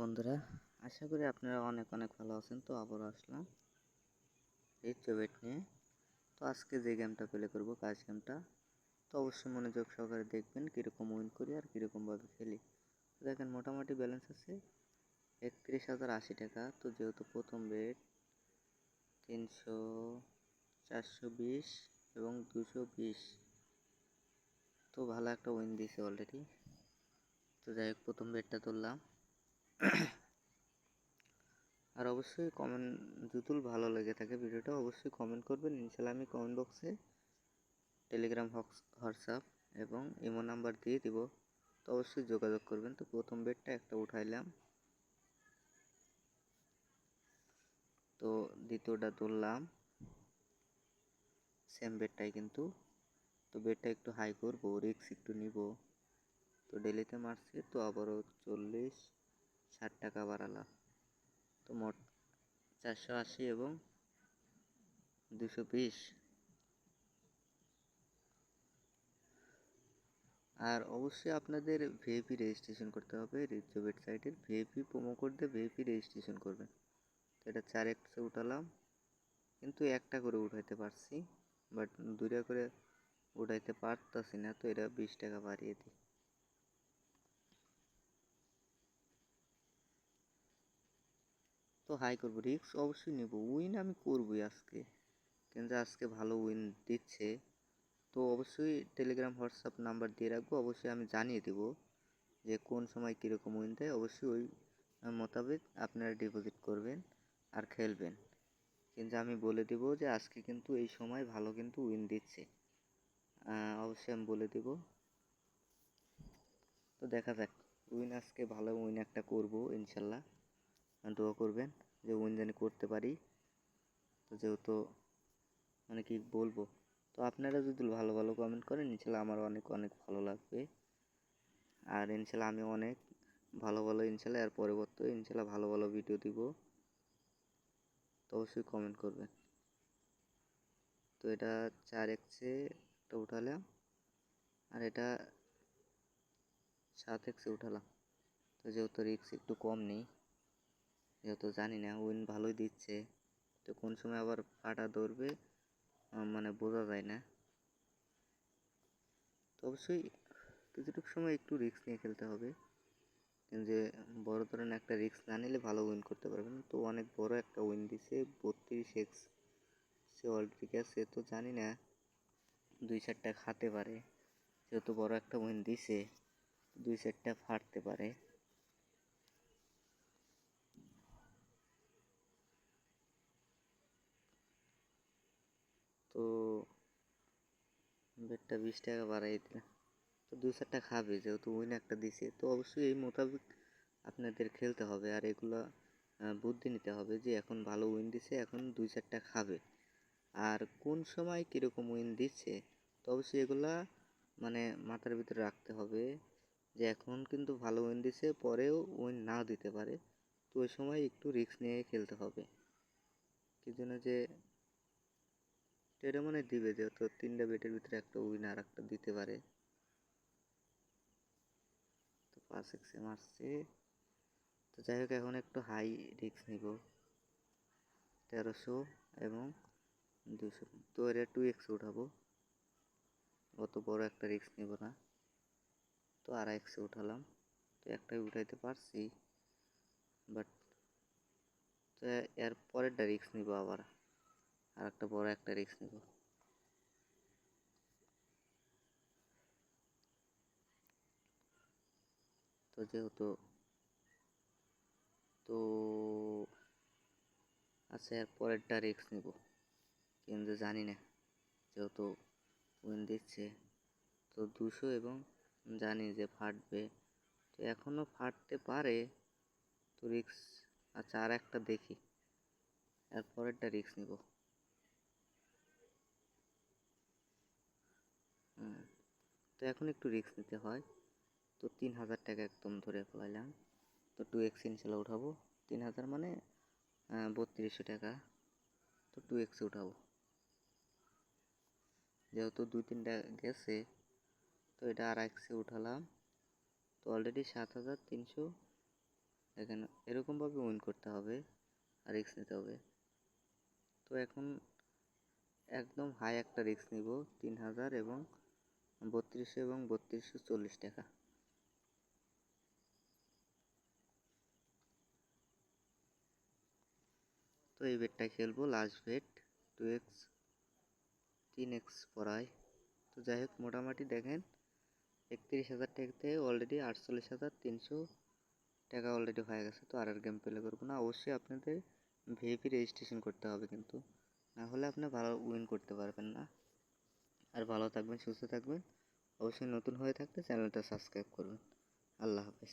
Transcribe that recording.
বন্ধুরা, আশা করি আপনারা অনেক অনেক ভালো আছেন। তো আবারও আসলাম এই চবেট নিয়ে। তো আজকে যে গেমটা প্লে করব, কাজ গেমটা তো অবশ্যই মনোযোগ সহকারে দেখবেন কীরকম উইন করি আর কীরকমভাবে খেলি। দেখেন, মোটামুটি ব্যালেন্স আছে একত্রিশ হাজার আশি টাকা। তো যেহেতু প্রথম বেড তিনশো চারশো বিশ এবং দুশো বিশ। তো ভালো একটা উইন দিয়েছে অলরেডি তো যাই হোক, প্রথম বেডটা তুললাম। আর অবশ্যই কমেন্ট জুতুল ভালো লেগে থাকে ভিডিওটা অবশ্যই কমেন্ট করবেন। ইনশাল্লাহ আমি কমেন্ট বক্সে টেলিগ্রাম হোয়াটসঅ্যাপ এবং ইমো নাম্বার দিয়ে দিব। তো অবশ্যই যোগাযোগ করবেন। তো প্রথম বেডটা একটা উঠাইলাম। তো দ্বিতীয়টা তুললাম। সেম বেডটাই কিন্তু। তো বেডটা একটু হাই করব রিক্স একটু নিব। তো ডেলিতে মারছি, তো আবারও চল্লিশ। ষাট টাকা বাড়ালাম তো মোট চারশো আশি এবং দুশো বিশ। আর অবশ্যই আপনাদের ভিএপি রেজিস্ট্রেশন করতে হবে রিজো ওয়েবসাইটের ভিএপি প্রোমো কোড দিয়ে ভিএপি রেজিস্ট্রেশন করবেন। তো এটা চার এক্সে উঠালাম, কিন্তু একটা করে উঠাইতে পারছি বাট দুইটা করে উঠাইতে পারতাছি না, তো এটা বিশ টাকা বাড়িয়ে দিই। তো হাই করব রিক্স অবশ্যই নেব। উইন আমি করবই আজকে। কিন্তু আজকে ভালো উইন দিচ্ছে। তো অবশ্যই টেলিগ্রাম হোয়াটসঅ্যাপ নাম্বার দিয়ে রাখব। অবশ্যই আমি জানিয়ে দেব যে কোন সময় কীরকম উইন দেয়। অবশ্যই ওই মোতাবেক আপনারা ডিপোজিট করবেন আর খেলবেন। কিন্তু আমি বলে দেব যে আজকে কিন্তু এই সময় ভালো কিন্তু উইন দিচ্ছে। অবশ্যই আমি বলে দেব। তো দেখা যাক। উইন আজকে ভালো উইন একটা করব, ইনশাল্লাহ। দোয়া করবেন যে উইন জানি করতে পারি। তো যেহেতু মানে কি বলব, তো আপনারা যদি ভালো ভালো কমেন্ট করেন, ইনশাল্লাহ আমার অনেক অনেক ভালো লাগবে। আর ইনশাল্লাহ আমি অনেক ভালো ভালো ইনশাল্লাহ এর পরিবর্তে ইনশাল্লাহ ভালো ভালো ভিডিও দিব। তো অবশ্যই কমেন্ট করবেন। তো এটা চার এক্সে একটা উঠালাম, আর এটা সাত এক্সে উঠালাম। তো যেহেতু রিক্স একটু কম নেই যেহেতু জানি না, উইন ভালোই দিচ্ছে। তো কোন সময় আবার ফাটা ধরবে মানে বোঝা যায় না। তো অবশ্যই কিছুটুকু সময় একটু রিস্ক নিয়ে খেলতে হবে। যে বড় ধরনের একটা রিস্ক না নিলে ভালো উইন করতে পারবেন তো অনেক বড় একটা উইন দিছে, বত্রিশ এক্স সে অলরেডি গেছে, তো জানি না, দুই চারটা খাতে পারে। যেহেতু বড় একটা উইন দিছে, দুই চারটা ফাটতে পারে। তো বেডটা বিশ টাকা বাড়াই দিলাম। তো দু চারটা খাবে, যেহেতু উইন একটা দিছে, তো অবশ্যই এই মোতাবেক আপনাদের খেলতে হবে। আর এগুলো বুদ্ধি নিতে হবে যে এখন ভালো উইন দিছে, এখন দুই চারটা খাবে। আর কোন সময় কীরকম উইন দিচ্ছে, তো অবশ্যই এগুলা মানে মাথার ভিতরে রাখতে হবে যে এখন কিন্তু ভালো উইন দিছে, পরেও উইন নাও দিতে পারে। তো ওই সময় একটু রিস্ক নিয়ে খেলতে হবে। কি জন্য যে এটা মানে দিবে, যেহেতু তিনটা বেটের ভিতরে একটা উইন আর একটা দিতে পারে। তো পাঁচ এক্সে মারছে। তো যাই হোক, এখন একটু হাই রিক্স নিব। তেরোশো এবং দুশো তো এটা টু এক্স উঠাবো। অত বড় একটা রিক্স নিব না। তো আর এক্সে উঠালাম। তো একটাই উঠাইতে পারছি। বাট তো এর পরেরটা রিক্স নিব আবার। আর একটা বড় একটা রিক্স নেব। তো যেহেতু, তো আচ্ছা এর পরেরটা রিক্স নেব। কিন্তু জানি না, যেহেতু উইন দিচ্ছে, তো দুশো এবং জানি যে ফাটবে। তো এখনও ফাটতে পারে, তো রিক্স আচ্ছা আর একটা দেখি। এর পরেরটা রিক্স নিব। তো এখন একটু রিস্ক নিতে হয়। তো তিন হাজার টাকা একদম ধরে ফেলাইলাম। তো টু এক্স ইনশাল্লাহ উঠাবো। তিন হাজার মানে বত্রিশশো টাকা। তো টু এক্সে উঠাবো। যেহেতু দুই তিনটা গেছে, তো এটা আর এক্সে উঠালাম। তো অলরেডি সাত হাজার তিনশো। দেখেন এরকমভাবে উইন করতে হবে আর রিস্ক নিতে হবে। তো এখন একদম হাই একটা রিস্ক নিব, তিন হাজার এবং বত্রিশশো এবং বত্রিশশো চল্লিশ টাকা। তো এই বেটটা খেলব লাস্ট বেট টু এক্স তিন এক্স পড়ায়। তো যাই হোক, মোটামুটি দেখেন, একত্রিশ হাজার টাকা থেকে অলরেডি আটচল্লিশ হাজার তিনশো টাকা অলরেডি হয়ে গেছে। তো আর আর গেম প্লে করব না, অবশ্যই আপনাদের ভিআইপি রেজিস্ট্রেশন করতে হবে কিন্তু। না হলে আপনি ভালো উইন করতে পারবেন না। আর ভালো থাকবেন সুস্থ থাকবেন। অবশ্যই নতুন হয়ে থাকলে চ্যানেলটা সাবস্ক্রাইব করবেন। আল্লাহ হাফেজ।